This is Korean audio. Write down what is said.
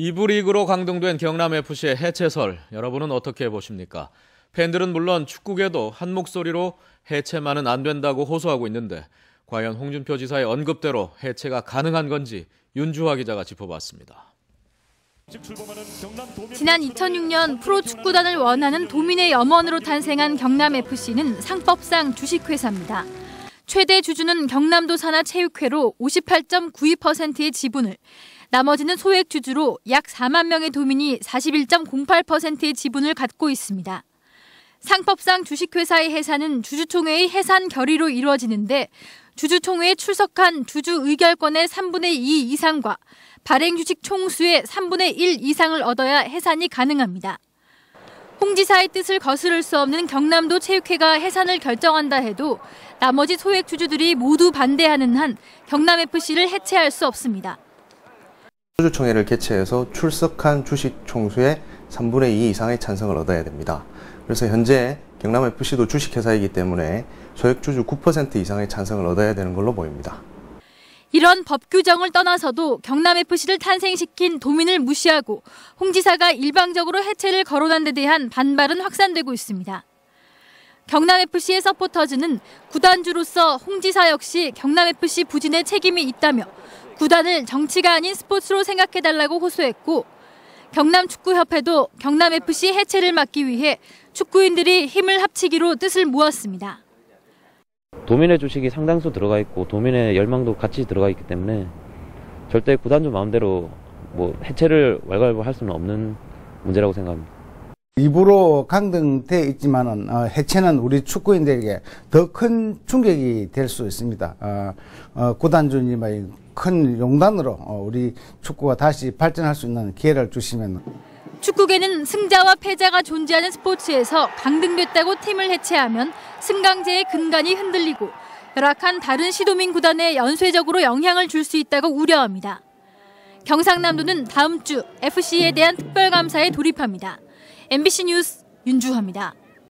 2부 리그로 강등된 경남FC의 해체설 여러분은 어떻게 보십니까? 팬들은 물론 축구계도 한 목소리로 해체만은 안 된다고 호소하고 있는데 과연 홍준표 지사의 언급대로 해체가 가능한 건지 윤주화 기자가 짚어봤습니다. 지난 2006년 프로축구단을 원하는 도민의 염원으로 탄생한 경남FC는 상법상 주식회사입니다. 최대 주주는 경남도 산하체육회로 58.92%의 지분을, 나머지는 소액 주주로 약 4만 명의 도민이 41.08%의 지분을 갖고 있습니다. 상법상 주식회사의 해산은 주주총회의 해산 결의로 이루어지는데 주주총회에 출석한 주주 의결권의 3분의 2 이상과 발행 주식 총수의 3분의 1 이상을 얻어야 해산이 가능합니다. 홍 지사의 뜻을 거스를 수 없는 경남도 체육회가 해산을 결정한다 해도 나머지 소액 주주들이 모두 반대하는 한 경남FC를 해체할 수 없습니다. 주주총회를 개최해서 출석한 주식 총수의 3분의 2 이상의 찬성을 얻어야 됩니다. 그래서 현재 경남FC도 주식회사이기 때문에 소액주주 9% 이상의 찬성을 얻어야 되는 걸로 보입니다. 이런 법 규정을 떠나서도 경남FC를 탄생시킨 도민을 무시하고 홍 지사가 일방적으로 해체를 거론한 데 대한 반발은 확산되고 있습니다. 경남FC의 서포터즈는 구단주로서 홍 지사 역시 경남FC 부진에 책임이 있다며 구단을 정치가 아닌 스포츠로 생각해달라고 호소했고 경남축구협회도 경남FC 해체를 막기 위해 축구인들이 힘을 합치기로 뜻을 모았습니다. 도민의 주식이 상당수 들어가 있고 도민의 열망도 같이 들어가 있기 때문에 절대 구단주 마음대로 뭐 해체를 왈가왈부 할 수는 없는 문제라고 생각합니다. 일부러 강등돼 있지만은 어, 해체는 우리 축구인들에게 더 큰 충격이 될 수 있습니다. 어, 어, 구단주님의 큰 용단으로 어, 우리 축구가 다시 발전할 수 있는 기회를 주시면 축구계는 승자와 패자가 존재하는 스포츠에서 강등됐다고 팀을 해체하면 승강제의 근간이 흔들리고 열악한 다른 시도민 구단에 연쇄적으로 영향을 줄 수 있다고 우려합니다. 경상남도는 다음 주 FC에 대한 특별감사에 돌입합니다. MBC 뉴스 윤주화입니다.